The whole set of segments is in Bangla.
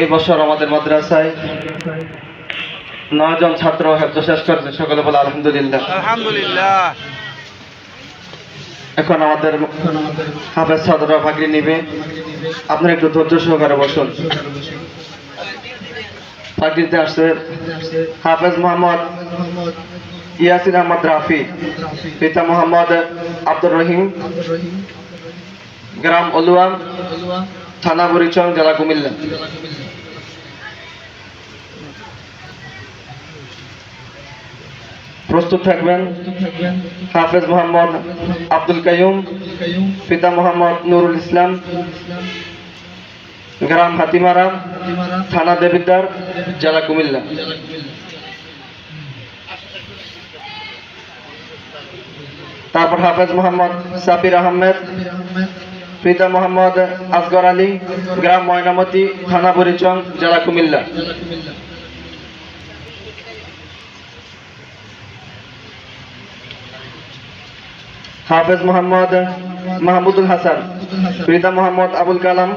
এই বছর আমাদের মাদ্রাসায় নয়জন ছাত্র হেফজ শেষ করেছে। সকলে বলে আলহামদুলিল্লাহ। আলহামদুলিল্লাহ। এখন আমাদের হাফেজ ছাত্ররা ফাঁকরি নিবে। আপনারা একটু ধৈর্য সহকারে বসুন। ফাঁকরিতে আসছে হাফেজ মোহাম্মদ ইয়াসিন আহমদ রাফি পিতা মোহাম্মদ আব্দুর রহিম গ্রাম অলুয়া থানা বরিচং জেলা কুমিল্লা। প্রস্তুত থাকবেন হাফেজ মোহাম্মদ আব্দুল কাইয়ুম, পিতা মোহাম্মদ নুরুল ইসলাম, গ্রাম হাতিমারা, থানা দেবিদ্দার জেলা কুমিল্লা। তারপর হাফেজ মোহাম্মদ সাবির আহমেদ পিতা মোহাম্মদ আসগর আলী, গ্রাম ময়নামতি, থানা বরিচং জেলা কুমিল্লা। হাফেজ মোহাম্মদ মাহমুদুল হাসান পিতা মোহাম্মদ আবুল কালাম,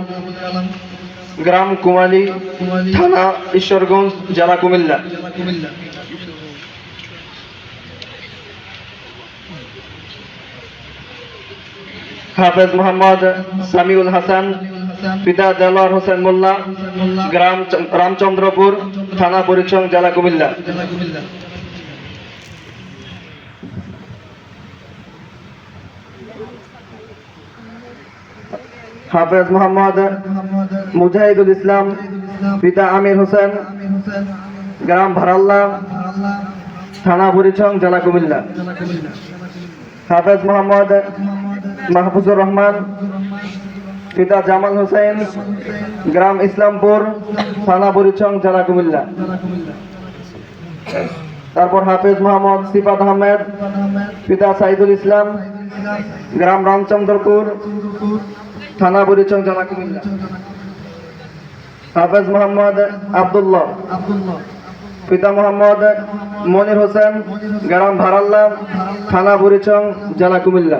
গ্রাম কুমালি, থানা ঈশ্বরগঞ্জ, জেলা কুমিল্লা। হাফেজ মোহাম্মদ সামিউল হাসান, পিতা দেলোয়ার হোসেন মোল্লা, গ্রাম রামচন্দ্রপুর, থানা পরিচং জেলা কুমিল্লা। হাফেজ মোহাম্মদ মুজাহিদুল ইসলাম, পিতা আমির হোসেন, গ্রাম ভারাল্লা, থানা পরিচং জেলা কুমিল্লা। হাফেজ মোহাম্মদ মাহফুজুর রহমান, পিতা জামাল হোসেন, গ্রাম ইসলামপুর, থানা পরিচং জেলা কুমিল্লা। তারপর হাফেজ মোহাম্মদ সিফাত আহমেদ, পিতা সাইদুল ইসলাম, গ্রাম রামচন্দ্রপুর, থানা পরিচং জেলা কুমিল্লা। হাফেজ মোহাম্মদ আবদুল্লাহ, পিতা মোহাম্মদ মনির হোসেন, গ্রাম ভারাল্লা, থানা বুড়িচং, জেলা কুমিল্লা।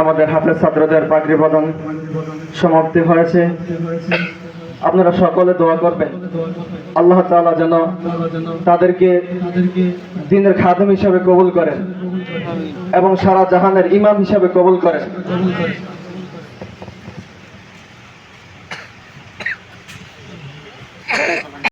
আমাদের হাফেজ ছাত্রদের পাগড়ি প্রদান সমাপ্তি হয়েছে। আপনারা সকলে দোয়া করবেন। আল্লাহ তালা যেন তাদেরকে দিনের খাদম হিসাবে কবুল করেন এবং সারা জাহানের ইমাম হিসাবে কবুল করেন।